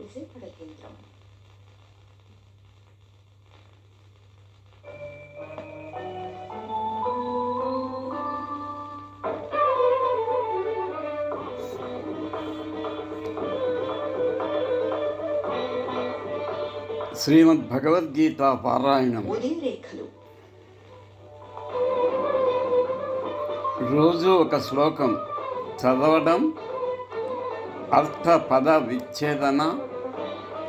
విజయపడ కేంద్రం. శ్రీమద్ భగవద్గీత పారాయణం రోజు ఒక శ్లోకం చదవడం అర్థ పద విచ్ఛేదన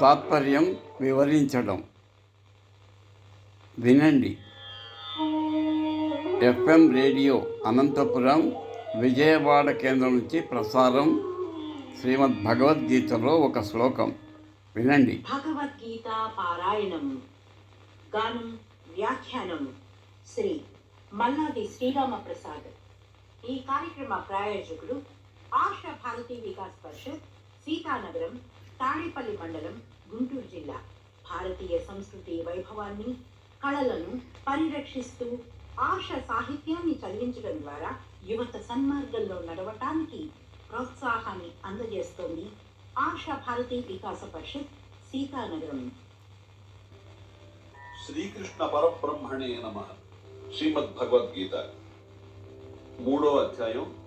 తాత్పర్యం వివరించడం. వినండి. ఎఫ్ఎం రేడియో అనంతపురం విజయవాడ కేంద్రం నుంచి ప్రసారం శ్రీమద్ భగవద్గీతలో ఒక శ్లోకం. వినండి. భగవద్గీత పారాయణం. గానం వ్యాఖ్యానం శ్రీ మల్లాది శ్రీరామ ప్రసాద్ ఈ కార్యక్రమ ప్రాయోజకుడు ఆశ భారతీ వికాస్ పరిషత్ సీతానగరం తాడేపల్లి మండలం గుంటూరు జిల్లా. భారతీయ సంస్కృతి వైభవాన్ని కళలను పరిరక్షిస్తూ ఆశ సాహిత్యాన్ని చదివించడం ద్వారా యువత సన్మార్గంలో నడవటానికి ప్రోత్సాహాన్ని అందజేస్తోంది ఆశ భారతీ వికాస పరిషత్ సీతానగరం. శ్రీకృష్ణ పరబ్రహ్మణే నమ. శ్రీమద్ భగవద్గీత మూడో అధ్యాయం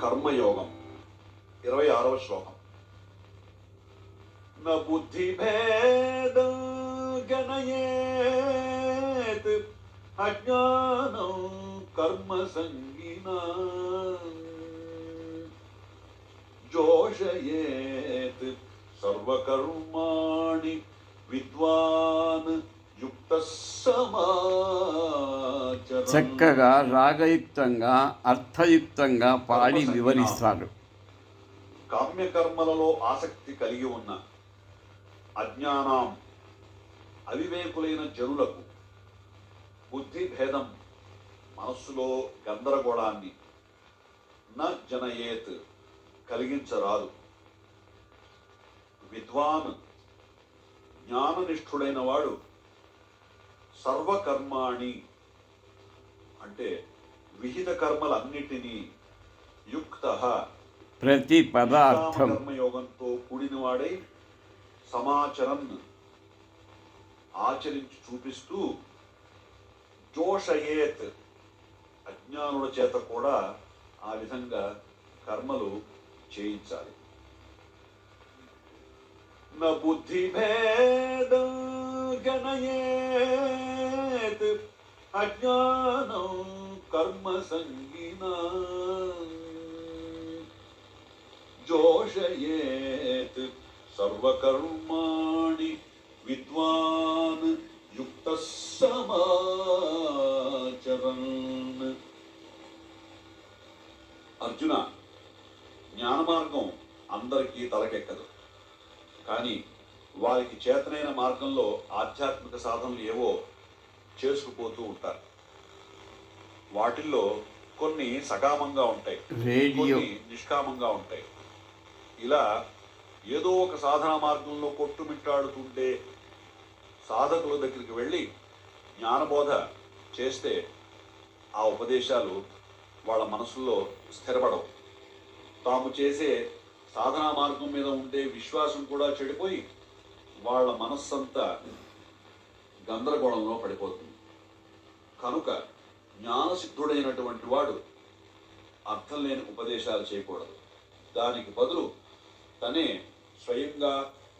కర్మయోగం ఇరవై ఆరవ శ్లోకం న బుద్ధి భేద గణయేత్ అజ్ఞానం కర్మ సంగిన జోషయేత్ సర్వకర్మాణి విద్వాన్ యుక్త సమాచరణ చక్కగా రాగయుక్తంగా అర్థయుక్తంగా పాడి వివరిస్తారు. కామ్యకర్మలలో ఆసక్తి కలిగి ఉన్న అజ్ఞానం అవివేకులైన జనులకు బుద్ధి భేదం మనస్సులో గందరగోళాన్ని న జనయేత్ కలిగించరాదు. విద్వాన్ జ్ఞాననిష్ఠుడైన వాడు సర్వకర్మాణి అంటే విహిత కర్మలన్నిటినీ యుక్త. ప్రతి పద అర్థం కర్మయోగంతో కూడినవాడై సమాచరం ఆచరించి చూపిస్తూ జోషయేత్ అజ్ఞానుల చేత కూడా ఆ విధంగా కర్మలు చేయించాలి. న బుద్ధి భేద గణయేత్ అజ్ఞానం కర్మ సంగీనా. జోషయేత్ సర్వకర్మాణి విద్వాన్ యుక్త సమాచరన్ అర్జున జ్ఞాన మార్గం అందరికీ తలకెక్కదు. కానీ వారికి చేతనైన మార్గంలో ఆధ్యాత్మిక సాధనలు ఏవో చేసుకుపోతూ ఉంటారు. వాటిల్లో కొన్ని సకామంగా ఉంటాయి. కొన్ని నిష్కామంగా ఉంటాయి. ఇలా ఏదో ఒక సాధనా మార్గంలో కొట్టుమిట్టాడుతుంటే సాధకుల దగ్గరికి వెళ్ళి జ్ఞానబోధ చేస్తే ఆ ఉపదేశాలు వాళ్ళ మనసుల్లో స్థిరపడవు. తాము చేసే సాధనా మార్గం మీద ఉండే విశ్వాసం కూడా చెడిపోయి వాళ్ళ మనస్సంతా గందరగోళంలో పడిపోతుంది. కనుక జ్ఞానసిద్ధుడైనటువంటి వాడు అర్థం లేని ఉపదేశాలు చేయకూడదు. దానికి బదులు తనే స్వయంగా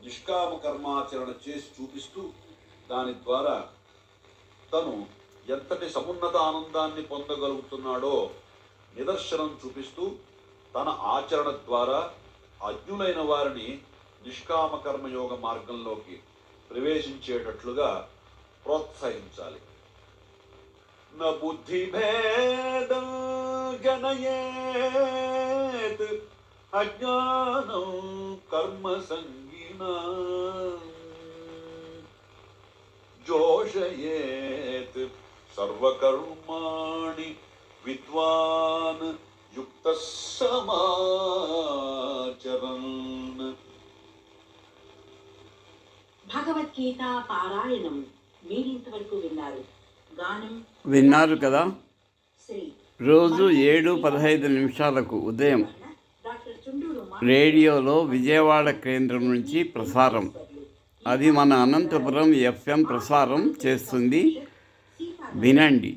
నిష్కామ కర్మాచరణ చేసి చూపిస్తూ దాని ద్వారా తను ఎంతటి సమున్నత ఆనందాన్ని పొందగలుగుతున్నాడో నిదర్శనం చూపిస్తూ తన ఆచరణ ద్వారా అజ్ఞులైన వారిని నిష్కామ కర్మయోగ మార్గంలోకి ప్రవేశించేటట్లుగా ప్రోత్సహించాలి. న బుద్ధి భేద గణయేత్ అజ్ఞానం కర్మ సంగీనా. జోషయేత్ సర్వకర్మాణి విద్వాన్ యుక్త సమాచరన్ భగవద్గీత పారాయణం. విన్నారు. గానం విన్నారు కదా? రోజు ఏడు పదహైదు నిమిషాలకు ఉదయం రేడియోలో విజయవాడ కేంద్రం నుంచి ప్రసారం. అది మన అనంతపురం ఎఫ్ఎం ప్రసారం చేస్తుంది. వినండి.